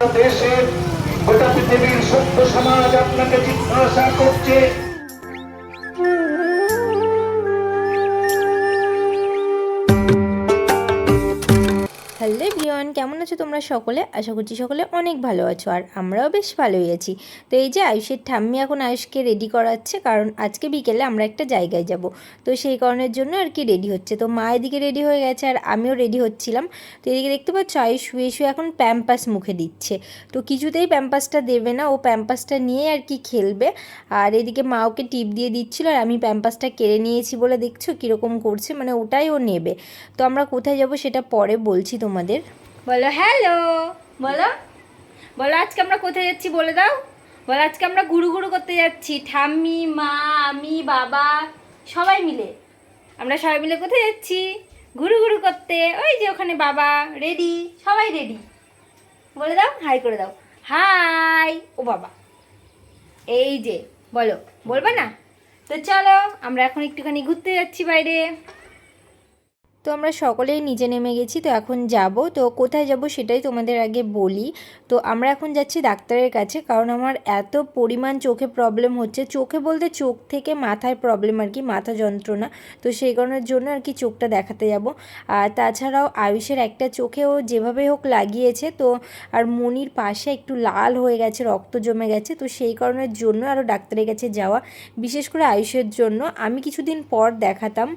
দেশের গোটা পৃথিবীর সভ্য সমাজ আপনাকে জিজ্ঞাসা করছে হ্যালো কেমন আছো তোমরা সকলে? আশা করছি সকলে অনেক ভালো আছো আর আমরাও বেশ ভালোই আছি। তো এই যে আয়ুষের ঠাম্মি এখন আয়ুষকে রেডি করাচ্ছে, কারণ আজকে বিকেলে আমরা একটা জায়গায় যাব। তো সেই কারণের জন্য আর কি রেডি হচ্ছে। তো মা এদিকে রেডি হয়ে গেছে আর আমিও রেডি হচ্ছিলাম। তো এদিকে দেখতে পাচ্ছ আয়ুষ শুয়ে শুয়ে এখন প্যাম্পাস মুখে দিচ্ছে। তো কিছুতেই প্যাম্পাসটা দেবে না, ও প্যাম্পাসটা নিয়ে আর কি খেলবে। আর এদিকে মা ওকে টিপ দিয়ে দিচ্ছিল আর আমি প্যাম্পাসটা কেড়ে নিয়েছি বলে দেখছ কীরকম করছে মানে ওটাই ও নেবে। তো আমরা কোথায় যাব সেটা পরে বলছি তোমাদের। বলো হ্যালো বলো। বলো, আজকে আমরা কোথায় যাচ্ছি বলে দাও? বলো, আজকে আমরা ঘুরু ঘুরু করতে যাচ্ছি। ঠাম্মি, মা, আমি, বাবা, সবাই মিলে। আমরা সবাই মিলে কোথায় যাচ্ছি? ঘুরু ঘুরু করতে, ওই যে ওখানে বাবা রেডি সবাই রেডি বলে দাও হাই করে দাও। হাই ও বাবা। এই যে, বলো, বলবা না? তো চলো, আমরা এখন একটুখানি ঘুরতে যাচ্ছি বাইরে। তো আমরা সকলেই নিচে নেমে গেছি, তো এখন যাব। তো কোথায় যাব সেটাই তোমাদের আগে বলি। তো আমরা এখন যাচ্ছি ডাক্তারের কাছে, কারণ আমার এত পরিমাণ চোখে প্রবলেম হচ্ছে। চোখে বলতে চোখ থেকে মাথায় প্রবলেম আর কি, মাথা যন্ত্রণা। তো সেই কারণের জন্য আর কি চোখটা দেখাতে যাব। আর তাছাড়াও আয়ুষের একটা চোখেও যেভাবে হোক লাগিয়েছে, তো আর মনির পাশে একটু লাল হয়ে গেছে, রক্ত জমে গেছে। তো সেই কারণের জন্য আরও ডাক্তারের কাছে যাওয়া, বিশেষ করে আয়ুষের জন্য। আমি কিছুদিন পর দেখাতাম,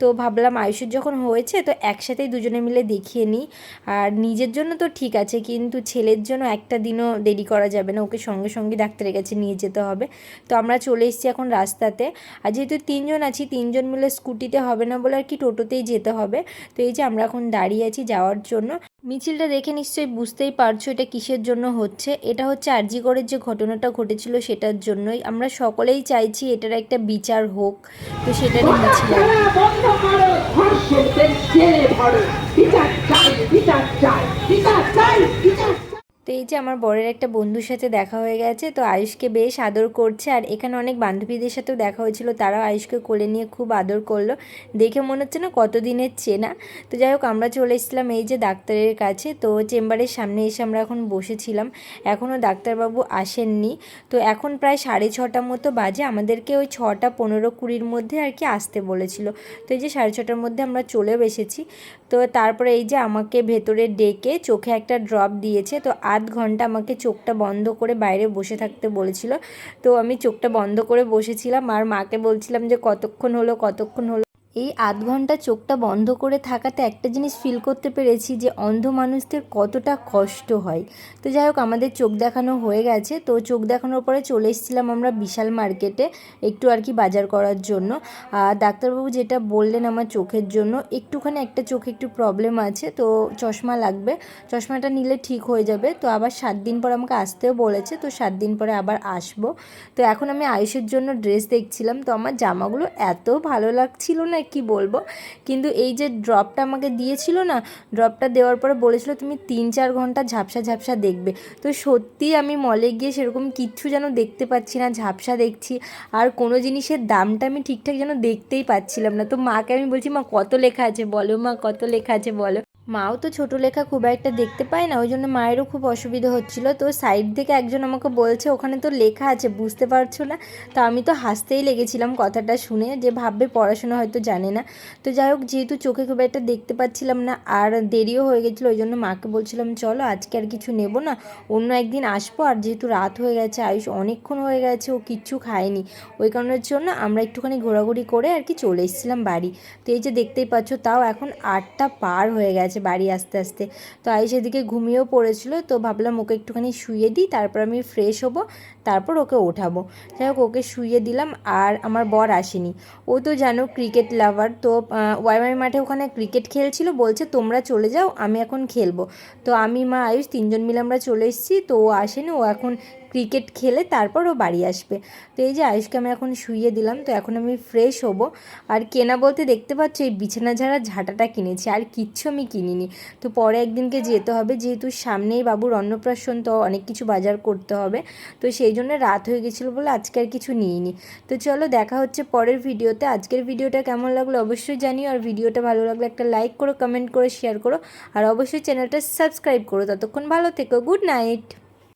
তো ভাবলাম আয়ুষের যখন হয়েছে, তো একসাথেই দুজনে মিলে দেখিয়ে নিই। আর নিজের জন্য তো ঠিক আছে, কিন্তু ছেলের জন্য একটা দিনও দেরি করা যাবে না, ওকে সঙ্গে সঙ্গে ডাক্তারের কাছে নিয়ে যেতে হবে। তো আমরা চলে এসেছি এখন রাস্তাতে। আর যেহেতু তিনজন আছি, তিনজন মিলে স্কুটিতে হবে না বলে আর কি টোটোতেই যেতে হবে। তো এই যে আমরা এখন দাঁড়িয়ে আছি যাওয়ার জন্য। মিছিলটা দেখে নিশ্চয়ই বুঝতেই পারছ এটা কিসের জন্য হচ্ছে। এটা হচ্ছে আরজিগড়ের যে ঘটনাটা ঘটেছিল সেটার জন্যই। আমরা সকলেই চাইছি এটার একটা বিচার হোক। তো সেটা মিছিল আর কি। বন্ধ করো ধর্ষকদের জেলে ভরো বিচার চাই বিচার চাই বিচার চাই বিচার চাই তো এই যে আমার বরের একটা বন্ধুর সাথে দেখা হয়ে গেছে, তো আয়ুষকে বেশ আদর করছে। আর এখানে অনেক বান্ধবীদের সাথেও দেখা হয়েছিল, তারাও আয়ুষকে কোলে নিয়ে খুব আদর করল। দেখে মনে হচ্ছে না কতদিনের চেনা। তো যাই হোক, আমরা চলে এসেছিলাম এই যে ডাক্তারের কাছে। তো চেম্বারের সামনে এসে আমরা এখন বসেছিলাম। এখনও ডাক্তারবাবু আসেননি। তো এখন প্রায় সাড়ে ছটা মতো বাজে। আমাদেরকে ওই ছটা পনেরো কুড়ির মধ্যে আর কি আসতে বলেছিল। তো এই যে সাড়ে ছটার মধ্যে আমরা চলেও এসেছি। তো তারপরে এই যে আমাকে ভেতরে ডেকে চোখে একটা ড্রপ দিয়েছে। তো আধ ঘণ্টা আমাকে চোখটা বন্ধ করে বাইরে বসে থাকতে বলেছিল। তো আমি চোখটা বন্ধ করে বসেছিলাম আর মাকে বলছিলাম যে কতক্ষণ হলো কতক্ষণ হলো। এই আধ ঘণ্টা চোখটা বন্ধ করে থাকাতে একটা জিনিস ফিল করতে পেরেছি যে অন্ধ মানুষদের কতটা কষ্ট হয়। তো যাই হোক, আমাদের চোখ দেখানো হয়ে গেছে। তো চোখ দেখানোর পরে চলে এসেছিলাম আমরা বিশাল মার্কেটে একটু আর কি বাজার করার জন্য। আর ডাক্তারবাবু যেটা বললেন আমার চোখের জন্য, একটুখানি একটা চোখে একটু প্রবলেম আছে, তো চশমা লাগবে। চশমাটা নিলে ঠিক হয়ে যাবে। তো আবার সাত দিন পর আমাকে আসতেও বলেছে, তো সাত দিন পরে আবার আসব। তো এখন আমি আয়ুষের জন্য ড্রেস দেখছিলাম। তো আমার জামাগুলো এত ভালো লাগছিল না কি বলব? কিন্তু এই যে ড্রপটা আমাকে দিয়েছিল না ড্রপটা দেওয়ার পরে বলেছিল তুমি তিন চার ঘণ্টা ঝাপসা ঝাপসা দেখবে। তো সত্যি আমি মলে গিয়ে সেরকম কিচ্ছু যেন দেখতে পাচ্ছি না, ঝাপসা দেখছি। আর কোনো জিনিসের দামটা আমি ঠিকঠাক যেন দেখতেই পাচ্ছিলাম না। তো মাকে আমি বলছি, মা, কত লেখা আছে বলো, মা, কত লেখা আছে বলো। মাও তো ছোট লেখা খুব একটা দেখতে পায় না ওই জন্য মায়েরও খুব অসুবিধা হচ্ছিল। তো সাইড থেকে একজন আমাকে বলছে, ওখানে তো লেখা আছে, বুঝতে পারছ না? তো আমি তো হাসতেই লেগেছিলাম কথাটা শুনে, যে ভাববে পড়াশোনা হয়তো জানে না। তো যাই হোক, যেহেতু চোখে খুব একটা দেখতে পাচ্ছিলাম না, আর দেরিও হয়ে গেছিল ওই জন্য মাকে বলছিলাম, চলো, আজকে আর কিছু নেব না, অন্য একদিন আসব। আর যেহেতু রাত হয়ে গেছে, আয়ুষ অনেকক্ষণ হয়ে গেছে, ও কিচ্ছু খায়নি। ওই কারণের জন্য আমরা একটুখানি ঘোরাঘুরি করে আর কি চলে এসেছিলাম বাড়ি। তো এই যে দেখতেই পাচ্ছ, তাও এখন আটটা পার হয়ে গেছে। বাড়ি আস্তে আস্তে। তো আয়ুষ এদিকে ঘুমিয়েও পড়েছিল, তো ভাবলাম ওকে একটুখানি শুয়ে দিই, তারপর আমি ফ্রেশ হব, তারপর ওকে ওঠাবো। যাই হোক, ওকে শুয়ে দিলাম আর আমার বর আসেনি। ও তো জানো ক্রিকেট লাভার তো ওয়াইমাই মাঠে ওখানে ক্রিকেট খেলছিল, বলছে তোমরা চলে যাও, আমি এখন খেলব। তো আমি, মা, আয়ুষ তিনজন মিলে আমরা চলে এসেছি, তো ও আসেনি, ও এখন ক্রিকেট খেলে তারপর ও বাড়ি আসবে। তো এই যে আয়ুষকে আমি এখন শুইয়ে দিলাম, তো এখন আমি ফ্রেশ হব। আর কেনা বলতে দেখতে পাচ্ছ এই বিছানা ঝাড়া ঝাঁটাটা কিনেছি, আর কিচ্ছু আমি কিনিনি। তো পরে একদিনকে যেতে হবে, যেহেতু সামনেই বাবুর অন্নপ্রাশন, তো অনেক কিছু বাজার করতে হবে। তো সেই জন্য রাত হয়ে গেছিল বলে আজকে আর কিছু নিইনি। তো চলো দেখা হচ্ছে পরের ভিডিওতে। আজকের ভিডিওটা কেমন লাগল অবশ্যই জানিও, আর ভিডিওটা ভালো লাগলে একটা লাইক করো কমেন্ট করো শেয়ার করো। আর অবশ্যই চ্যানেলটা সাবস্ক্রাইব করো। ততক্ষণ ভালো থেকো গুড নাইট